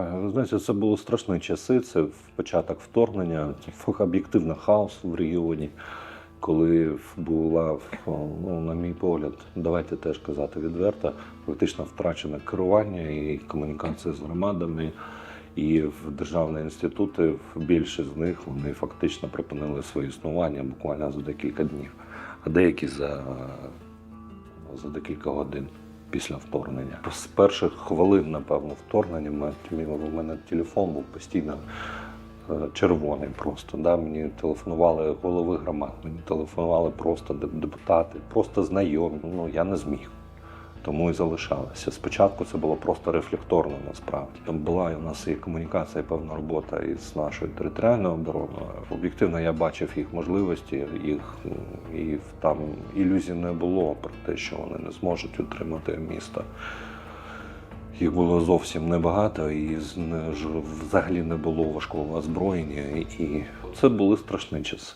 Е, Ви знаєте, це були страшні часи. Це початок вторгнення, об'єктивно хаос в регіоні, коли була, ну, на мій погляд, давайте теж казати відверто, фактично втрачене керування і комунікація з громадами. І в державні інститути, більшість з них вони фактично припинили своє існування буквально за декілька днів, а деякі за, за декілька годин після вторгнення. З перших хвилин, напевно, вторгнення в мене телефон був постійно е, червоний просто. Да? Мені телефонували голови громад, мені телефонували просто депутати, просто знайомі. Ну я не зміг. Тому і залишалося. Спочатку це було просто рефлекторно насправді. Там була у нас і комунікація, і певна робота із нашою територіальною обороною. Об'єктивно я бачив їх можливості, їх і там ілюзій не було про те, що вони не зможуть утримати місто. Їх було зовсім небагато, і взагалі не було важкого озброєння. І це були страшні часи.